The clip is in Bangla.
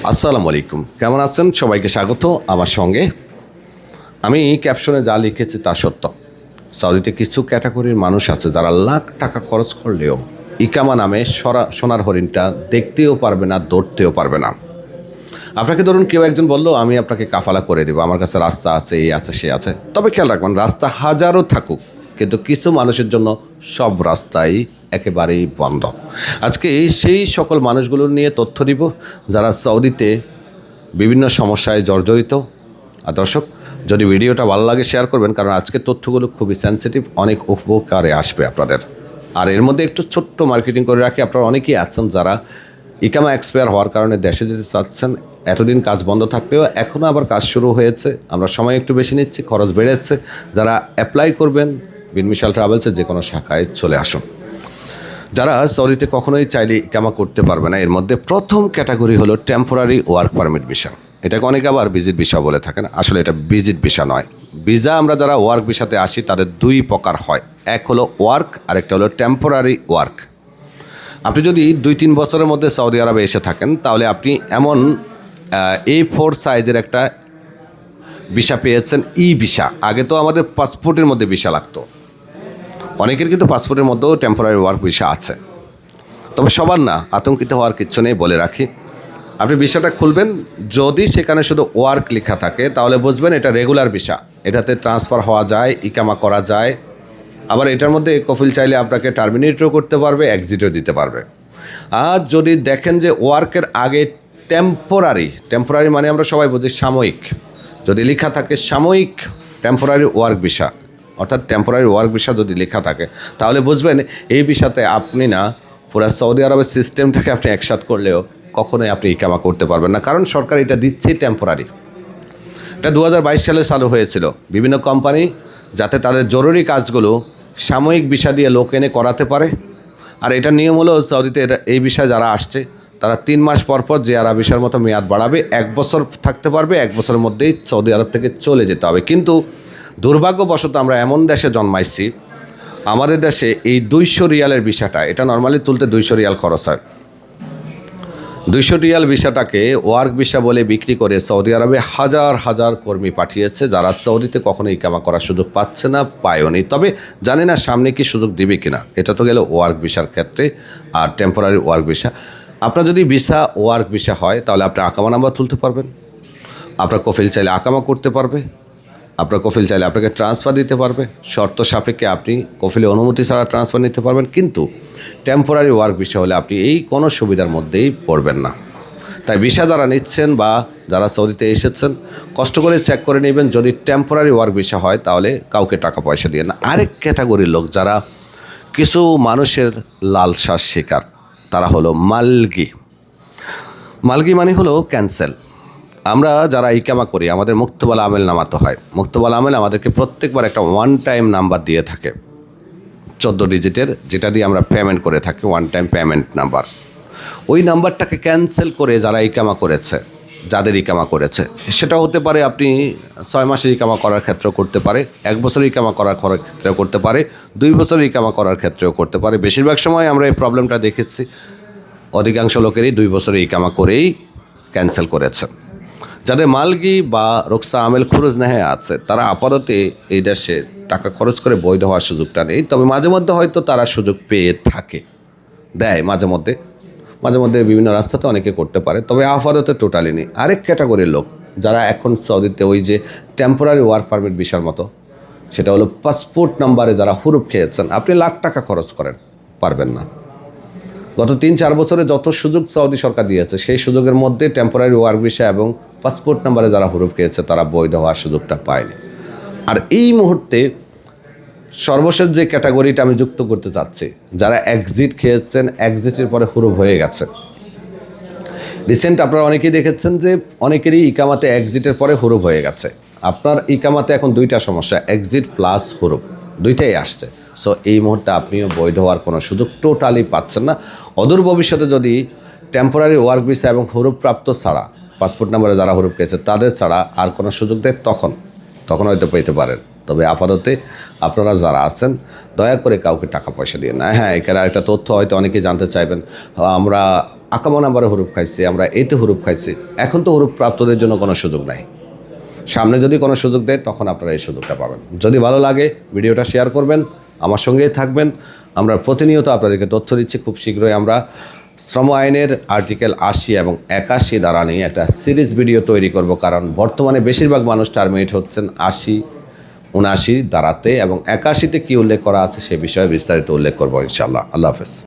আসসালামু আলাইকুম। কেমন আছেন? সবাইকে স্বাগত আমার সঙ্গে। আমি ক্যাপশনে যা লিখেছি তা সত্য। সৌদিতে কিছু ক্যাটাগরির মানুষ আছে যারা লাখ টাকা খরচ করলেও ইকামা নামে সরা, সোনার হরিণটা দেখতেও পারবে না দৌড়তেও পারবে না। আপনাকে ধরুন কেউ একজন বলল, আমি আপনাকে কাফালা করে দেবো। আমার কাছে রাস্তা আছে, এই আছে, সে আছে। তবে খেয়াল রাখবেন, রাস্তা হাজারো থাকুক, কিন্তু কিছু মানুষের জন্য সব রাস্তাই একেবারেই বন্ধ। আজকে সেই সকল মানুষগুলো নিয়ে তথ্য দিব, যারা সৌদিতে বিভিন্ন সমস্যায় জর্জরিত। আর দর্শক, যদি ভিডিওটা ভালো লাগে শেয়ার করবেন, কারণ আজকে তথ্যগুলো খুবই সেন্সিটিভ অনেক উপকারে আসবে আপনাদের। আর এর মধ্যে একটু ছোট্ট মার্কেটিং করে রাখি, আপনারা অনেকেই আছেন যারা ইকামা এক্সপায়ার হওয়ার কারণে দেশে যেতে চাচ্ছেন, এতদিন কাজ বন্ধ থাকলেও এখনও আবার কাজ শুরু হয়েছে। আমরা সময় একটু বেশি নিচ্ছি, খরচ বেড়েছে। যারা অ্যাপ্লাই করবেন, বিনমিশাল ট্রাভেলসের যে কোনো শাখায় চলে আসুন। যারা সৌদিতে কখনোই চাইলে ইকামা করতে পারবে না, এর মধ্যে প্রথম ক্যাটাগরি হলো টেম্পোরারি ওয়ার্ক পারমিট ভিসা এটাকে অনেকে আবার ভিজিট ভিসা বলে থাকেন। আসলে এটা ভিজিট ভিসা নয়। ভিসা আমরা যারা ওয়ার্ক ভিসাতে আসি, তাদের দুই প্রকার হয়। এক হলো ওয়ার্ক আর একটা হলো টেম্পোরারি ওয়ার্ক আপনি যদি দুই তিন বছরের মধ্যে সৌদি আরবে এসে থাকেন, তাহলে আপনি এমন এ ফোর সাইজের একটা ভিসা পেয়েছেন ই ভিসা আগে তো আমাদের পাসপোর্টের মধ্যে ভিসা লাগতো। অনেকের কিন্তু পাসপোর্টের মধ্যেও টেম্পোরারি ওয়ার্ক ভিসা আছে। তবে সবার না, আতঙ্কিত হওয়ার কিচ্ছু নেই বলে রাখি। আপনি ভিসাটা খুলবেন, যদি সেখানে শুধু ওয়ার্ক লেখা থাকে, তাহলে বুঝবেন এটা রেগুলার ভিসা এটাতে ট্রান্সফার হওয়া যায়, ইকামা করা যায়। আবার এটার মধ্যে কফিল চাইলে আপনাকে টার্মিনেটও করতে পারবে এক্সিটও দিতে পারবে। আর যদি দেখেন যে ওয়ার্কের আগে টেম্পোরারি টেম্পোরারি মানে আমরা সবাই বুঝি সাময়িক। যদি লেখা থাকে সাময়িক টেম্পোরারি ওয়ার্ক ভিসা অর্থাৎ টেম্পোরারি ওয়ার্ক ভিসা যদি লেখা থাকে, তাহলে বুঝবেন এই ভিসাতে আপনি না পুরো সৌদি আরবের সিস্টেমটাকে আপনি একসাথ করলেও কখনোই আপনি ইকামা করতে পারবেন না। কারণ সরকার এটা দিচ্ছে টেম্পোরারি এটা দু হাজার বাইশ সালে চালু হয়েছিল। বিভিন্ন কোম্পানি যাতে তাদের জরুরি কাজগুলো সাময়িক ভিসা দিয়ে লোক এনে করাতে পারে। আর এটা নিয়ম হলো সৌদিতে এই বিষয়ে যারা আসছে, তারা তিন মাস পর পর যে আরা ভিসার মতো মেয়াদ বাড়াবে, এক বছর থাকতে পারবে, এক বছরের মধ্যেই সৌদি আরব থেকে চলে যেতে হবে। কিন্তু দুর্ভাগ্যবশত আমরা এমন দেশে জন্মাইছি, আমাদের দেশে এই দুইশো রিয়ালের ভিসাটা, এটা নর্মালি তুলতে দুইশো রিয়াল খরচ হয়। দুইশো রিয়াল ভিসাটাকে ওয়ার্ক ভিসা বলে বিক্রি করে সৌদি আরবে হাজার হাজার কর্মী পাঠিয়েছে, যারা সৌদিতে কখনো ইকামা করার সুযোগ পাচ্ছে না পায়নি তবে জানি না সামনে কি সুযোগ দিবে কিনা, এটা তো গেল ওয়ার্ক ভিসার ক্ষেত্রে আর টেম্পোরারি ওয়ার্ক ভিসা। আপনার যদি ভিসা ওয়ার্ক ভিসা হয়, তাহলে আপনি আকামা নাম্বার তুলতে পারবেন। আপনার কফিল চাইলে আকামা করতে পারবে। আপনার কফিল চাইলে আপনাকে ট্রান্সফার দিতে পারবে। শর্ত সাপেক্ষে আপনি কফিলে অনুমতি ছাড়া ট্রান্সফার নিতে পারবেন, কিন্তু টেম্পোরারি ওয়ার্ক বিষয় হলে আপনি এই কোনো সুবিধার মধ্যেই পড়বেন না। তাই ভিসা যারা নিচ্ছেন বা যারা সৌদিতে এসেছেন, কষ্ট করে চেক করে নেবেন। যদি টেম্পোরারি ওয়ার্ক ভিসা হয়, তাহলে কাউকে টাকা পয়সা দিয়ে না। আরেক ক্যাটাগরির লোক যারা কিছু মানুষের লালসার শিকার, তারা হলো মালগি। মালগি মানে হলো ক্যান্সেল আমরা যারা ইকামা করি, আমাদের মুক্তবাল আমেল নামাতে হয়। মুক্তবাল আমেল আমাদেরকে প্রত্যেকবার একটা ওয়ান টাইম নাম্বার দিয়ে থাকে। চোদ্দ ডিজিটের যেটা দিয়ে আমরা পেমেন্ট করে থাকি ওয়ান টাইম পেমেন্ট নাম্বার ওই নাম্বারটাকে ক্যান্সেল করে যারা ইকামা করেছে, যাদের ইকামা করেছে সেটা হতে পারে আপনি ছয় মাসের ইকামা করার ক্ষেত্রেও করতে পারে, এক বছর ইকামা করার করার ক্ষেত্রেও করতে পারে, দুই বছর ইকামা করার ক্ষেত্রেও করতে পারে। বেশিরভাগ সময় আমরা এই প্রবলেমটা দেখেছি। অধিকাংশ লোকেরই দুই বছরে ইকামা করেই ক্যান্সেল করেছে। যাদের মালগি বা রোকসা আমেল খুরুজ নেহে আছে, তারা আপাতত এই দেশে টাকা খরচ করে বৈধ হওয়ার সুযোগটা নেই। তবে মাঝে মধ্যে হয়তো তারা সুযোগ পেয়ে থাকে, দেয় মাঝে মধ্যে। মাঝে মধ্যে বিভিন্ন রাস্তাতে অনেকে করতে পারে, তবে আপাতত টোটালি নেই। আরেক ক্যাটাগরির লোক, যারা এখন সৌদিতে ওই যে টেম্পোরারি ওয়ার্ক পারমিট ভিসার মতো, সেটা হলো পাসপোর্ট নাম্বারে যারা হুরুপ খেয়েছেন, আপনি লাখ টাকা খরচ করেন, পারবেন না। গত তিন চার বছরে যত সুযোগ সৌদি সরকার দিয়েছে, সেই সুযোগের মধ্যে টেম্পোরারি ওয়ার্ক ভিসা এবং পাসপোর্ট নাম্বারে যারা হুরুপ খেয়েছে, তারা বৈধ হওয়ার সুযোগটা পায়নি। আর এই মুহূর্তে সর্বশেষ যে ক্যাটাগরিটা আমি যুক্ত করতে চাচ্ছি, যারা এক্সিট খেয়েছেন এক্সিটের পরে হুরুপ হয়ে গেছে রিসেন্ট আপনারা অনেকেই দেখেছেন যে অনেকেরই ইকামাতে এক্সিটের পরে হুরুপ হয়ে গেছে। আপনার ইকামাতে এখন দুইটা সমস্যা এক্সিট প্লাস হুরুপ দুইটাই আসছে। সো এই মুহূর্তে আপনিও বৈধ হওয়ার কোনো সুযোগ টোটালি পাচ্ছেন না। অদূর ভবিষ্যতে যদি টেম্পোরারি ওয়ার্ক ভিসা এবং হুরুপ প্রাপ্ত ছাড়া পাসপোর্ট নাম্বারে যারা হুরুপ পেয়েছে তাদের ছাড়া আর কোনো সুযোগ দেয় তখন। তখন হয়তো পেতে পারেন। তবে আপাততে আপনারা যারা আছেন, দয়া করে কাউকে টাকা পয়সা দিয়ে না। হ্যাঁ এখানে একটা তথ্য হয়তো অনেকে জানতে চাইবেন। আমরা আকামা নাম্বারে হরুপ খাইছি, আমরা এইতে হরুপ খাইছি। এখন তো হরুপ প্রাপ্তদের জন্য কোনো সুযোগ নাই। সামনে যদি কোনো সুযোগ দেয়, তখন আপনারা এই সুযোগটা পাবেন। যদি ভালো লাগে, ভিডিওটা শেয়ার করবেন, আমার সঙ্গেই থাকবেন। আমরা প্রতিনিয়ত আপনাদেরকে তথ্য দিচ্ছি। খুব শীঘ্রই আমরা শ্রম আইনের আর্টিকেল আশি এবং একাশি দ্বারা নিয়ে একটা সিরিজ ভিডিও তৈরি করব, কারণ বর্তমানে বেশিরভাগ মানুষ টার্মিনেট হচ্ছেন আশি, উনআশি দ্বারাতে এবং একাশিতে কী উল্লেখ করা আছে সে বিষয়ে বিস্তারিত উল্লেখ করব ইনশাল্লাহ আল্লাহ হাফেজ।